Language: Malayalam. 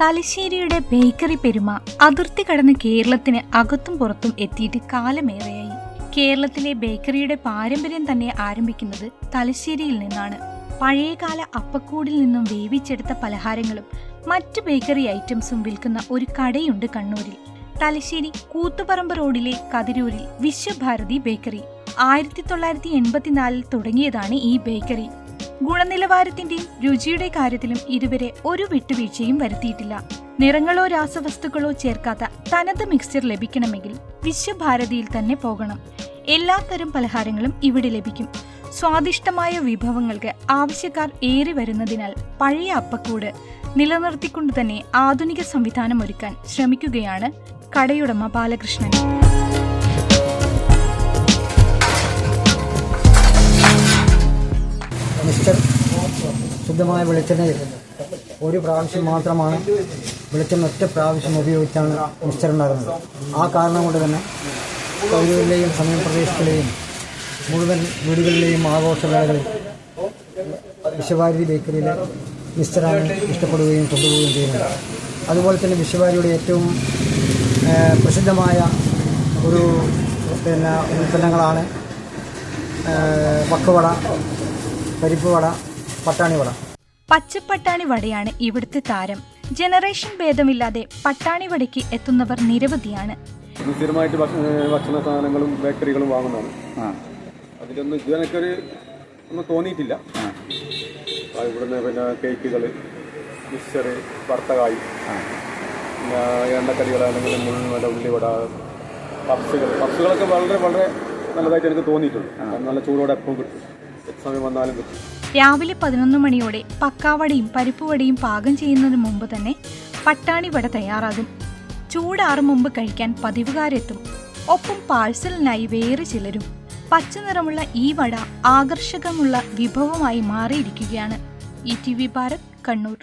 തലശ്ശേരിയുടെ ബേക്കറി പെരുമ അതിർത്തി കടന്ന് കേരളത്തിന് അകത്തും പുറത്തും എത്തിയിട്ട് കാലമേറെയായി. കേരളത്തിലെ ബേക്കറിയുടെ പാരമ്പര്യം തന്നെ ആരംഭിക്കുന്നത് തലശ്ശേരിയിൽ നിന്നാണ്. പഴയകാല അപ്പക്കൂടിൽ നിന്നും വേവിച്ചെടുത്ത പലഹാരങ്ങളും മറ്റ് ബേക്കറി ഐറ്റംസും വിൽക്കുന്ന ഒരു കടയുണ്ട് കണ്ണൂരിൽ. തലശ്ശേരി കൂത്തുപറമ്പ് റോഡിലെ കതിരൂരിൽ വിശ്വഭാരതി ബേക്കറി. ആയിരത്തി തൊള്ളായിരത്തി എൺപത്തിനാലിൽ തുടങ്ങിയതാണ് ഈ ബേക്കറി. ഗുണനിലവാരത്തിന്റെയും രുചിയുടെ കാര്യത്തിലും ഇതുവരെ ഒരു വിട്ടുവീഴ്ചയും വരുത്തിയിട്ടില്ല. നിറങ്ങളോ രാസവസ്തുക്കളോ ചേർക്കാത്ത തനത് മിക്സ്ചർ ലഭിക്കണമെങ്കിൽ വിശ്വഭാരതിയിൽ തന്നെ പോകണം. എല്ലാത്തരം പലഹാരങ്ങളും ഇവിടെ ലഭിക്കും. സ്വാദിഷ്ടമായ വിഭവങ്ങൾക്ക് ആവശ്യക്കാർ ഏറി വരുന്നതിനാൽ പഴയ അപ്പക്കൂട് നിലനിർത്തിക്കൊണ്ട് തന്നെ ആധുനിക സംവിധാനം ഒരുക്കാൻ ശ്രമിക്കുകയാണ് കടയുടമ ബാലകൃഷ്ണൻ. ശുദ്ധമായ വെളിച്ചെണ്ണയിൽ ഒരു പ്രാവശ്യം മാത്രമാണ് വെളിച്ചെണ്ണ ഒറ്റ പ്രാവശ്യം ഉപയോഗിച്ചാണ് മിക്സ്ചർ ഉണ്ടാകുന്നത് ആ കാരണം കൊണ്ട് തന്നെ കൗരൂരിലെയും സമയപ്രദേശത്തിലെയും മുഴുവൻ വീടുകളിലെയും ആഘോഷവേളകളിൽ വിശ്വഭാരതി ബേക്കറിയിലെ മിസ്റ്ററാണ് ഇഷ്ടപ്പെടുകയും കൊണ്ടുപോവുകയും ചെയ്യുന്നത്. അതുപോലെ തന്നെ വിശ്വഭാരിയുടെ ഏറ്റവും പ്രസിദ്ധമായ ഒരു പിന്നെ ഉൽപ്പന്നങ്ങളാണ് വക്കവട പരിപ്പ് വട പട്ടാണി വട. പച്ചപ്പട്ടാണി വടയാണ് ഇവിടുത്തെ താരം. ജനറേഷൻ ഭേദമില്ലാതെ പട്ടാണി വടയ്ക്ക് എത്തുന്നവർ നിരവധിയാണ്. സ്ഥിരമായിട്ട് ഭക്ഷ- ഭക്ഷണ സാധനങ്ങളും ബേക്കറികളും വാങ്ങുന്നതാണ്. അതിലൊന്നും ഇതുവരെ ഒന്നും തോന്നിയിട്ടില്ല. ആ, ഇവിടുന്ന് പിന്നെ കേക്കുകൾ മിക്സർ വറുത്തകായ് പിന്നെ എണ്ണക്കടികളാണെങ്കിലും മുഴുവൻ ഉള്ളിവട പപ്സുകൾ പപ്സുകളൊക്കെ വളരെ വളരെ നല്ലതായിട്ട് എനിക്ക് തോന്നിയിട്ടുണ്ട്. നല്ല ചൂടോടെ എപ്പം കിട്ടും. സമയം വന്നാലും രാവിലെ പതിനൊന്ന് മണിയോടെ പക്കാവടയും പരിപ്പുവടയും പാകം ചെയ്യുന്നതിന് മുമ്പ് തന്നെ പട്ടാണി വട തയ്യാറാകും. ചൂടാറും മുമ്പ് കഴിക്കാൻ പതിവുകാരെത്തും. ഒപ്പം പാഴ്സലിനായി വേറെ ചിലരും. പച്ചനിറമുള്ള ഈ വട ആകർഷകമുള്ള വിഭവമായി മാറിയിരിക്കുകയാണ്. E T V Bharat Kannur.